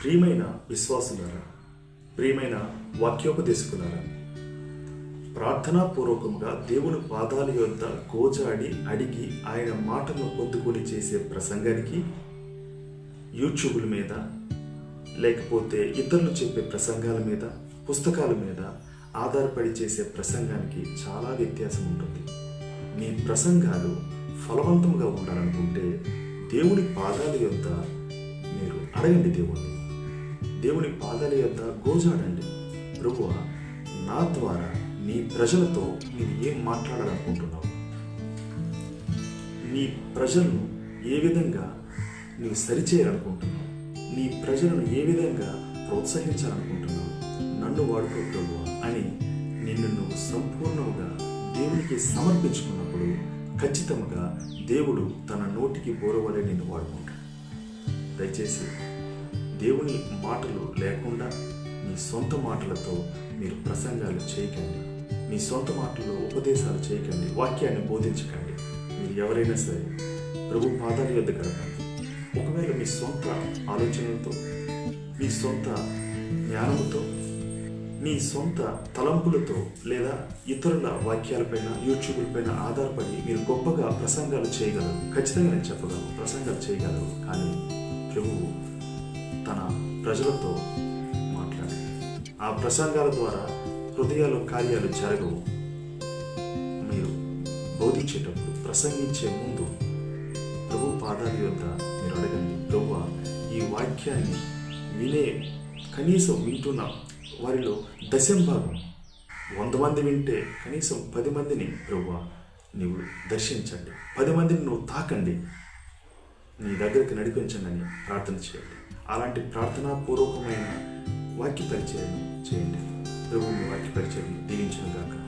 ప్రియమైన విశ్వాసులారా ప్రియమైన వాక్యోపదేశకులారా ప్రార్థనాపూర్వకంగా దేవుని పాదాల యొద్ద గోజాడి అడిగి ఆయన మాటను పొందుకొని చేసే ప్రసంగానికి యూట్యూబ్ల మీద లేకపోతే ఇతరులు చెప్పే ప్రసంగాల మీద పుస్తకాల మీద ఆధారపడి చేసే ప్రసంగానికి చాలా వ్యత్యాసం ఉంటుంది. మీ ప్రసంగాలు ఫలవంతంగా ఉండాలనుకుంటే దేవుని పాదాల యొక్క మీరు అడగండి దేవుణ్ణి. దేవుని పాదాల యొద్ద గోజాడండి. ప్రభు నా ద్వారా నీ ప్రజలతో నేను ఏం మాట్లాడాలనుకుంటున్నావు? నీ ప్రజలను ఏ విధంగా నీవు సరిచేయాలనుకుంటున్నావు? నీ ప్రజలను ఏ విధంగా ప్రోత్సహించాలనుకుంటున్నావు? నన్ను వాడుకో ప్రభు అని నిన్ను నువ్వు సంపూర్ణంగా దేవునికి సమర్పించుకున్నప్పుడు ఖచ్చితంగా దేవుడు తన నోటికి బోరవలే నిన్ను వాడుకుంటాడు. దయచేసి దేవుని మాటలు లేకుండా మీ సొంత మాటలతో మీరు ప్రసంగాలు చేయకండి. మీ సొంత మాటల్లో ఉపదేశాలు చేయకండి. వాక్యాన్ని బోధించకండి. మీరు ఎవరైనా సరే ప్రభు పాదాల యొద్ద గడపండి ఒకవేళ మీ సొంత ఆలోచనలతో మీ సొంత జ్ఞానంతో మీ సొంత తలంపులతో లేదా ఇతరుల వాక్యాలపైన యూట్యూబ్లపైన ఆధారపడి మీరు గొప్పగా ప్రసంగాలు చేయగలరు. ఖచ్చితంగా నేను చెప్పగలను ప్రసంగాలు చేయగలరు. కానీ ప్రభువు ప్రజలతో మాట్లాడి ఆ ప్రసంగాల ద్వారా హృదయాలు కార్యాలు జరగవు. మీరు బోధించేటప్పుడు ప్రసంగించే ముందు ప్రభు పాదాల యొక్క మీరు అడగండి ప్రభు ఈ వాక్యాన్ని వినే కనీసం వింటున్న వారిలో దశంభాగం వంద మంది వింటే కనీసం పది మందిని ప్రభు నీవు దర్శించండి. పది మందిని నువ్వు తాకండి. నీ దగ్గరికి నడిపించండి అని ప్రార్థన చేయండి. అలాంటి ప్రార్థనాపూర్వకమైన వాక్య పరిచయం చేయండి. ప్రభు వాక్య పరిచయం దీవించిన కాక